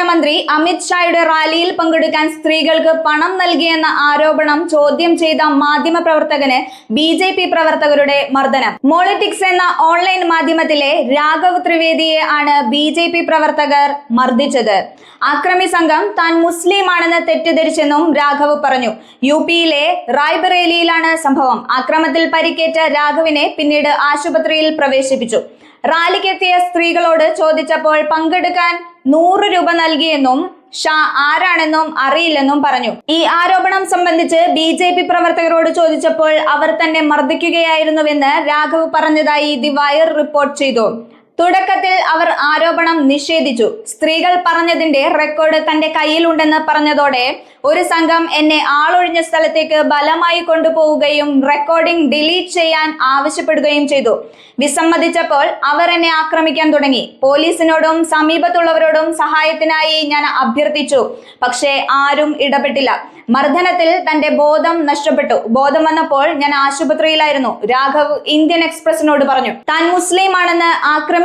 ആഭ്യന്തരമന്ത്രി അമിത് ഷായുടെ റാലിയിൽ പങ്കെടുക്കാൻ സ്ത്രീകൾക്ക് പണം നൽകിയെന്ന ആരോപണം ചോദ്യം ചെയ്ത മാധ്യമപ്രവർത്തകന് ബി ജെ പി പ്രവർത്തകരുടെ മർദ്ദനം. മോളിറ്റിക്സ് എന്ന ഓൺലൈൻ മാധ്യമത്തിലെ രാഘവ് ത്രിവേദിയെ ആണ് ബി ജെ പി പ്രവർത്തകർ മർദ്ദിച്ചത്. അക്രമി സംഘം താൻ മുസ്ലിം ആണെന്ന് തെറ്റിദ്ധരിച്ചെന്നും രാഘവ് പറഞ്ഞു. യു പിയിലെ റായ്ബറേലിയിലാണ് സംഭവം. അക്രമത്തിൽ പരിക്കേറ്റ രാഘവിനെ പിന്നീട് ആശുപത്രിയിൽ പ്രവേശിപ്പിച്ചു. റാലിക്കെത്തിയ സ്ത്രീകളോട് ചോദിച്ചപ്പോൾ പങ്കെടുക്കാൻ നൂറ് രൂപ നൽകിയെന്നും ഷാ ആരാണെന്നും അറിയില്ലെന്നും പറഞ്ഞു. ഈ ആരോപണം സംബന്ധിച്ച് ബി ജെ പി പ്രവർത്തകരോട് ചോദിച്ചപ്പോൾ അവർ തന്നെ മർദ്ദിക്കുകയായിരുന്നുവെന്ന് രാഘവ് പറഞ്ഞതായി ദി വയർ റിപ്പോർട്ട് ചെയ്തു. തുടക്കത്തിൽ അവർ ആരോപണം നിഷേധിച്ചു. സ്ത്രീകൾ പറഞ്ഞതിന്റെ റെക്കോർഡ് തന്റെ കയ്യിലുണ്ടെന്ന് പറഞ്ഞതോടെ ഒരു സംഘം എന്നെ ആളൊഴിഞ്ഞ സ്ഥലത്തേക്ക് ബലമായി കൊണ്ടുപോവുകയും റെക്കോർഡിംഗ് ഡിലീറ്റ് ചെയ്യാൻ ആവശ്യപ്പെടുകയും ചെയ്തു. വിസമ്മതിച്ചപ്പോൾ അവർ എന്നെ ആക്രമിക്കാൻ തുടങ്ങി. പോലീസിനോടും സമീപത്തുള്ളവരോടും സഹായത്തിനായി ഞാൻ അഭ്യർത്ഥിച്ചു. പക്ഷേ ആരും ഇടപെട്ടില്ല. മർദ്ദനത്തിൽ തന്റെ ബോധം നഷ്ടപ്പെട്ടു. ബോധം വന്നപ്പോൾ ഞാൻ ആശുപത്രിയിലായിരുന്നു. രാഘവ് ഇന്ത്യൻ എക്സ്പ്രസിനോട് പറഞ്ഞു താൻ മുസ്ലിം ആണെന്ന്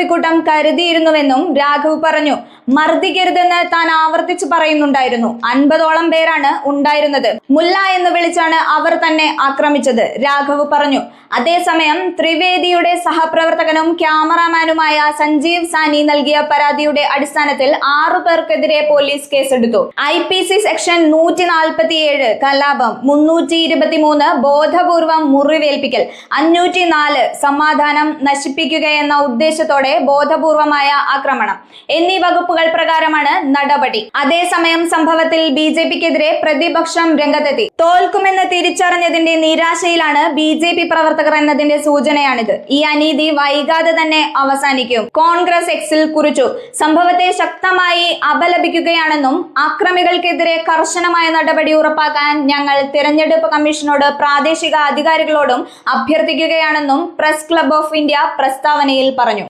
ആക്രമിക്കൂട്ടം കരുതിയിരുന്നുവെന്നും രാഘവ് പറഞ്ഞു. മർദ്ദിക്കരുതെന്ന് താൻ ആവർത്തിച്ചു പറയുന്നുണ്ടായിരുന്നു. അൻപതോളം പേരാണ് ഉണ്ടായിരുന്നത്. മുല്ല എന്ന് വിളിച്ചാണ് അവർ തന്നെ ആക്രമിച്ചത് രാഘവ് പറഞ്ഞു. അതേസമയം ത്രിവേദിയുടെ സഹപ്രവർത്തകനും ക്യാമറാമാനുമായ സഞ്ജീവ് സാനി നൽകിയ പരാതിയുടെ അടിസ്ഥാനത്തിൽ ആറു പേർക്കെതിരെ പോലീസ് കേസെടുത്തു. ഐ പി സി സെക്ഷൻ നൂറ്റി നാൽപ്പത്തിയേഴ് കലാപം മുന്നൂറ്റി ഇരുപത്തി മൂന്ന് ബോധപൂർവം മുറിവേൽപ്പിക്കൽ അഞ്ഞൂറ്റി നാല് സമാധാനം നശിപ്പിക്കുക എന്ന ഉദ്ദേശത്തോടെ ബോധപൂർവമായ ആക്രമണം. എന്നീ വകുപ്പുകൾ പ്രകാരമാണ് നടപടി. അതേസമയം സംഭവത്തിൽ ബി ജെ പിക്കെതിരെ പ്രതിപക്ഷം രംഗത്തെത്തി. തോൽക്കുമെന്ന് തിരിച്ചറിഞ്ഞതിന്റെ നിരാശയിലാണ് ബി ജെ പി പ്രവർത്തകർ എന്നതിന്റെ സൂചനയാണിത്. ഈ അനീതി വൈകാതെ തന്നെ അവസാനിക്കും. കോൺഗ്രസ് എക്സിൽ കുറിച്ചു. സംഭവത്തെ ശക്തമായി അപലപിക്കുകയാണെന്നും അക്രമികൾക്കെതിരെ കർശനമായ നടപടി ഉറപ്പാക്കാൻ ഞങ്ങൾ തിരഞ്ഞെടുപ്പ് കമ്മീഷനോട് പ്രാദേശിക അധികാരികളോടും അഭ്യർത്ഥിക്കുകയാണെന്നും പ്രസ് ക്ലബ് ഓഫ് ഇന്ത്യ പ്രസ്താവനയിൽ പറഞ്ഞു.